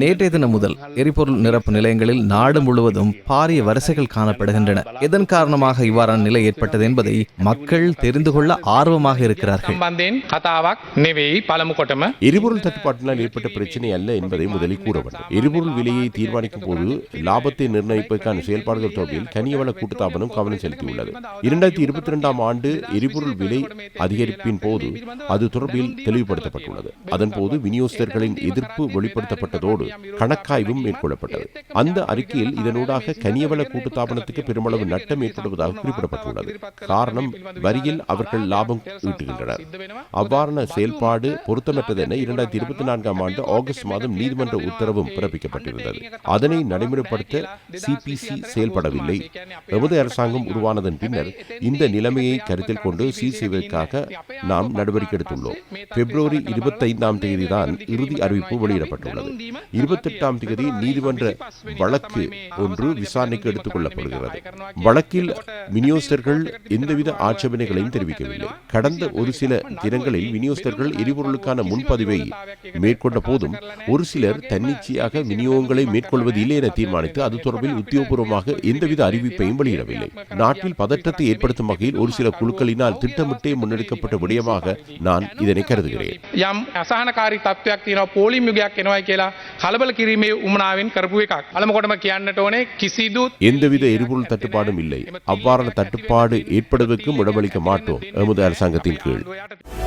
நேற்றைய தினம் முதல் எரிபொருள் நிரப்பு நிலையங்களில் நாடு முழுவதும் பாரிய வரிசைகள் காணப்படுகின்றன. எதன் காரணமாக இவ்வாறான நிலை ஏற்பட்டது என்பதை மக்கள் தெரிந்து கொள்ள ஆர்வமாக இருக்கிறார்கள். எரிபொருள் தட்டுப்பாட்டினால் ஏற்பட்ட பிரச்சனை அல்ல என்பதை முதலில் கூற வேண்டும். எரிபொருள் விலையை தீர்மானிக்கும் போது லாபத்தை நிர்ணயிப்பதற்கான செயல்பாடுகள் தொடர்பில் கனியவள கூட்டுத்தாபனம் கவனம் செலுத்தியுள்ளது. இரண்டாயிரத்தி இருபத்தி இரண்டாம் ஆண்டு எரிபொருள் விலை அதிகரிப்பின் போது அது தொடர்பில் தெளிவுபடுத்தப்பட்டுள்ளது. அதன் போது விநியோக விநியோகஸ்தர்களின் எதிர்ப்பு வெளிப்படுத்தப்பட்டதோடு கணக்காய்வும் மேற்கொள்ளப்பட்டது அந்த அறிக்கையில் இதனூடாக கனியவள கூட்டுத்தாபனத்துக்கு பெருமளவு நட்டம் ஏற்படுவதாக குறிப்பிடப்பட்டுள்ளது காரணம் வரியில் அவர்கள் லாபம் ஈட்டுகின்றனர் அவ்வாறான செயல்பாடு பொருத்தமற்றது என இரண்டாயிரத்தி இருபத்தி நான்காம் ஆண்டு ஆகஸ்ட் மாதம் நீதிமன்ற உத்தரவும் பிறப்பிக்கப்பட்டிருந்தது அதனை நடைமுறைப்படுத்த சிபிசி செயல்படவில்லை எமது அரசாங்கம் உருவானதன் பின்னர் இந்த நிலைமையை கருத்தில் கொண்டு சீர் செய்வதற்காக நாம் நடவடிக்கை எடுத்துள்ளோம் பிப்ரவரி இருபத்தைந்தாம் தேதி தான் இறுதி அறிவிப்பு வெளியிடப்பட்டுள்ளது. இருபத்தெட்டாம் தேதி நீதிமன்ற வழக்கு ஒன்று விசாரணைக்கு எடுத்துக் கொள்ளப்படுகிறது வழக்கில் விநியோகஸ்தர்கள் எந்தவித ஆட்சேபனைகளையும் தெரிவிக்கவில்லை. கடந்த ஒரு சில தினங்களில் விநியோகஸ்தர்கள் எரிபொருளுக்கான முன்பதிவை மேற்கொண்ட போதும் ஒரு சிலர் தன்னிச்சையாக விநியோகங்களை மேற்கொள்வது இல்லை என தீர்மானித்து அது தொடர்பில் உத்தியோகபூர்வமாக எந்தவித அறிவிப்பையும் வெளியிடவில்லை. நாட்டில் பதற்றத்தை ஏற்படுத்தும் வகையில் ஒரு சில குழுக்களினால் திட்டமிட்டே முன்னெடுக்கப்பட்ட விடயமாக நான் இதனை கருதுகிறேன். යම් අසහනකාරී තත්ත්වයක් තියෙනවා පෝලිම් යුගයක් එනවයි කියලා කලබල කිරීමේ උමනාවෙන් කරපු එකක්. අලමකොටම කියන්නට ඕනේ කිසිදු எந்தவித எரிபொருள் தட்டுப்பாடும் இல்லை அவ்வாறான தட்டுப்பாடு ஏற்படுவதற்கும் இடமளிக்க மாட்டோம் எமது அரசாங்கத்தின் கீழ் යටතේ